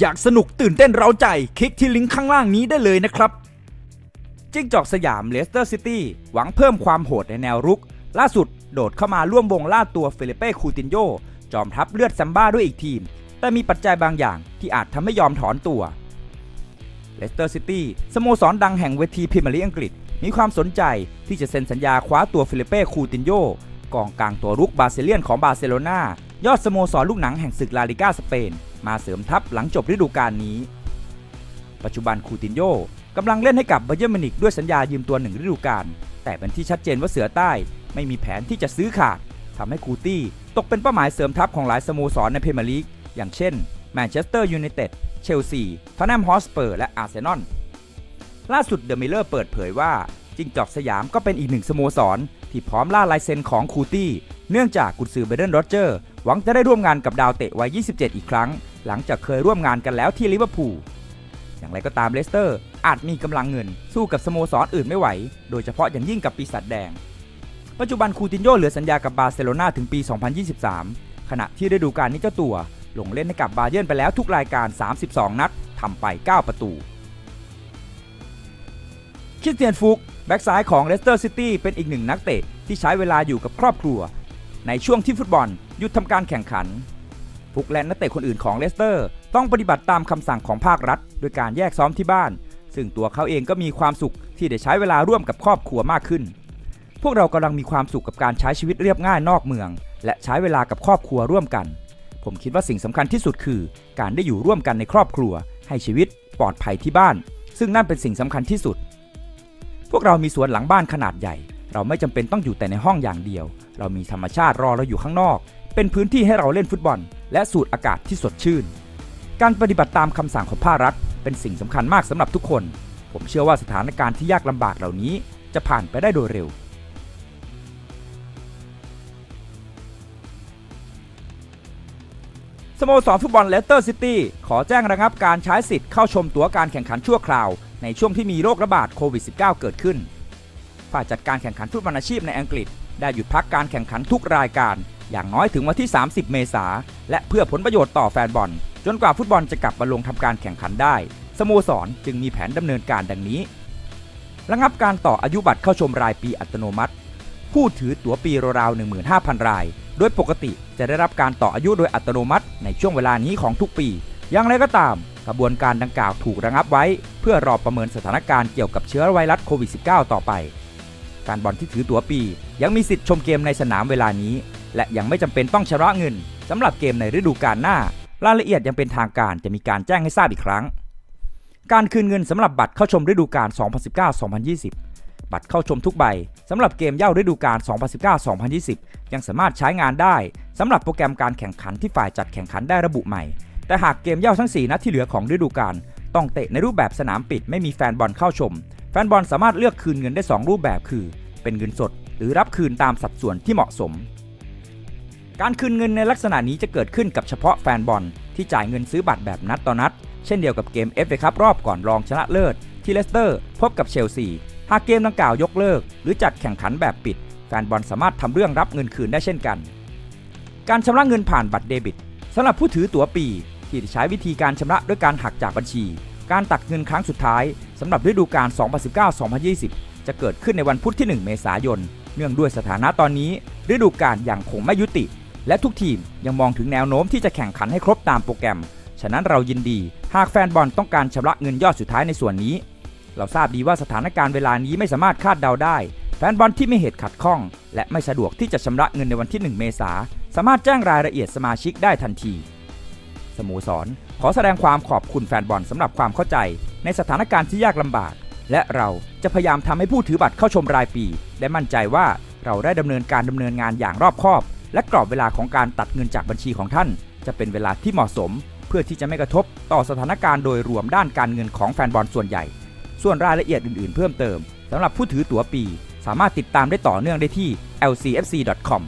อยากสนุกตื่นเต้นเร้าใจ คลิกที่ลิงก์ข้างล่างนี้ได้เลยนะครับ จิ้งจอกสยามเลสเตอร์ซิตี้หวังเพิ่มความโหดในแนวรุก ล่าสุดโดดเข้ามาร่วมวงล่าตัวเฟลิเป้คูตินโยจอมทัพเลือดซัมบ้าด้วยอีกทีม แต่มีปัจจัยบางอย่างที่อาจทำให้ยอมถอนตัวเลสเตอร์ซิตี้สโมสรดังแห่งเวทีพรีเมียร์ลีกอังกฤษ มีความสนใจที่จะเซ็นสัญญาคว้าตัวเฟลิเป้คูตินโยกองกลางตัวรุกบาเซเลียนของบาร์เซโลนายอดสโมสรลูกหนังแห่งศึกลาลิกาสเปน มาเสริมทัพหลังจบฤดูกาลนี้ ปัจจุบันคูตินโยกำลังเล่นให้กับไบาเยิร์มินิกด้วยสัญญายืมตัวหนึ่งฤดูกาลแต่เป็นที่ชัดเจนว่าเสือใต้ไม่มีแผนที่จะซื้อขาดทำให้คูตี้ตกเป็นเป้าหมายเสริมทัพของหลายสโมสรในพรีเมียร์ลีกอย่างเช่นแมนเชสเตอร์ยูไนเต็ดเชลซีทอนแนมฮอสเปอร์และอาร์เซนอลล่าสุดเดอะมิลเลอร์เปิดเผยว่าจิงจอกสยามก็เป็นอีกหนึ่งสโมสร ที่พร้อมล่าลายเซ็นของคูตี้ เนื่องจากกุนซือเบเดนโรเจอร์ หวังจะได้ร่วมงานกับดาวเตะวัย 27 อีกครั้ง หลังจากเคยร่วมงานกันแล้วที่ลิเวอร์พูลอย่างไรก็ตามเลสเตอร์ อาจมีกำลังเงิน สู้กับสโมสรอื่นไม่ไหว โดยเฉพาะอย่างยิ่งกับปีศาจแดง ปัจจุบันคูตินโยเหลือสัญญากับบาร์เซโลนาถึงปี 2023 ขณะที่ฤดูกาลนี้เจ้าตัว ลงเล่นให้กับบาเยิร์นไปแล้วทุกรายการ 32 นัดทำไป 9 ประตู คริสเตียนฟุกแบ็กซ้ายของเลสเตอร์ซิตี้เป็นอีกหนึ่งนักเตะที่ใช้เวลาอยู่กับครอบครัว ในช่วงที่ฟุตบอลหยุดทำการแข่งขันฟุกและนักเตะคนอื่นของเลสเตอร์ ต้องปฏิบัติตามคำสั่งของภาครัฐ โดยการแยกซ้อมที่บ้าน ซึ่งตัวเขาเองก็มีความสุขที่ได้ใช้เวลาร่วมกับครอบครัวมากขึ้น พวกเรากำลังมีความสุขกับการใช้ชีวิตเรียบง่ายนอกเมือง และใช้เวลากับครอบครัวร่วมกัน ผมคิดว่าสิ่งสำคัญที่สุดคือ การได้อยู่ร่วมกันในครอบครัว ให้ชีวิตปลอดภัยที่บ้าน ซึ่งนั่นเป็นสิ่งสำคัญที่สุด วกเรามีสวนหลังบ้านขนาดใหญ่ เราไม่จำเป็นต้องอยู่แต่ในห้องอย่างเดียว เรามีธรรมชาติรอเราอยู่ข้างนอก เป็นพื้นที่ให้เราเล่นฟุตบอล และสูดอากาศที่สดชื่น การปฏิบัติตามคำสั่งของภาครัฐ เป็นสิ่งสำคัญมากสำหรับทุกคน ผมเชื่อว่าสถานการณ์ที่ยากลำบากเหล่านี้ จะผ่านไปได้โดยเร็ว สโมสรฟุตบอลเลสเตอร์ซิตี้ขอแจ้งระงับการใช้สิทธิ์เข้าชมตั๋วการแข่งขันชั่วคราว ในช่วงที่มีโรคระบาดโควิด -19 เกิดขึ้น ฝ่ายจัดการแข่งขันฟุตบอลอาชีพในอังกฤษ ได้หยุดพักการแข่งขันทุกรายการ อย่างน้อยถึงวันที่ 30 เมษาและเพื่อผลประโยชน์ต่อแฟนบอล จนกว่าฟุตบอลจะกลับมาลงทำการแข่งขันได้ สโมสรจึงมีแผนดำเนินการดังนี้ ระงับการต่ออายุบัตรเข้าชมรายปีอัตโนมัติ ผู้ถือตั๋วปีราวๆ15,000 ราย โดยปกติจะได้รับการต่ออายุโดยอัตโนมัติในช่วงเวลานี้ของทุกปี อย่างไรก็ตาม กระบวนการดังกล่าวถูกระงับไว้ เพื่อรอประเมินสถานการณ์เกี่ยวกับเชื้อไวรัสโควิด -19 ต่อไปการบอลที่ถือตั๋วปี ยังมีสิทธิ์ชมเกมในสนามเวลานี้ และยังไม่จำเป็นต้องชำระเงินสำหรับเกมในฤดูกาลหน้า รายละเอียดยังเป็นทางการจะมีการแจ้งให้ทราบอีกครั้ง การคืนเงินสำหรับบัตรเข้าชมฤดูกาล 2019-2020 บัตรเข้าชมทุกใบสำหรับเกมเย่าฤดูกาล 2019-2020 ยังสามารถใช้งานได้สำหรับโปรแกรมการแข่งขันที่ฝ่ายจัดแข่งขันได้ระบุใหม่ แต่หากเกมเย่าทั้ง 4 นัดที่เหลือของฤดูกาลต้องเตะในรูปแบบสนามปิดไม่มีแฟนบอลเข้าชม แฟนบอลสามารถเลือกคืนเงินได้ 2 รูปแบบคือ เป็นเงินสด หรือรับคืนตามสัดส่วนที่เหมาะสม การคืนเงินในลักษณะนี้จะเกิดขึ้นกับเฉพาะแฟนบอลที่จ่ายเงินซื้อบัตรแบบนัดต่อนัด เช่นเดียวกับเกม FA คัพรอบก่อนรองชนะเลิศ ที่เลสเตอร์พบกับเชลซีหากเกมดังกล่าวยกเลิก หรือจัดแข่งขันแบบปิด แฟนบอลสามารถทำเรื่องรับเงินคืนได้เช่นกัน การชำระเงินผ่านบัตรเดบิตสำหรับผู้ถือตั๋วปี ที่ใช้วิธีการชำระด้วยการหักจากบัญชี การตักเงินครั้งสุดท้ายสำหรับฤดูกาล 2019-2020 จะเกิดขึ้นในวันพุธที่ 1 เมษายน เนื่องด้วยสถานะตอนนี้ ฤดูกาลยังคงไม่ยุติ และทุกทีมยังมองถึงแนวโน้มที่จะแข่งขันให้ครบตามโปรแกรม ฉะนั้นเรายินดี หากแฟนบอลต้องการชำระเงินยอดสุดท้ายในส่วนนี้ เราทราบดีว่าสถานการณ์เวลานี้ไม่สามารถคาดเดาได้แฟนบอลที่ไม่เหตุขัดข้อง และไม่สะดวกที่จะชำระเงินในวันที่ 1 เมษาสามารถแจ้งรายละเอียดสมาชิกได้ทันที สโมสร ขอแสดงความขอบคุณแฟนบอลสำหรับความเข้าใจ ในสถานการณ์ที่ยากลำบาก และเราจะพยายามทำให้ผู้ถือบัตรเข้าชมรายปี ได้มั่นใจว่าเราได้ดำเนินการดำเนินงานอย่างรอบคอบ และกรอบเวลาของการตัดเงินจากบัญชีของท่าน จะเป็นเวลาที่เหมาะสม เพื่อที่จะไม่กระทบต่อสถานการณ์โดยรวมด้านการเงินของแฟนบอลส่วนใหญ่ ส่วนรายละเอียดอื่นๆ เพิ่มเติมสำหรับผู้ถือตั๋วปี สามารถติดตามได้ต่อเนื่องได้ที่ lcfc.com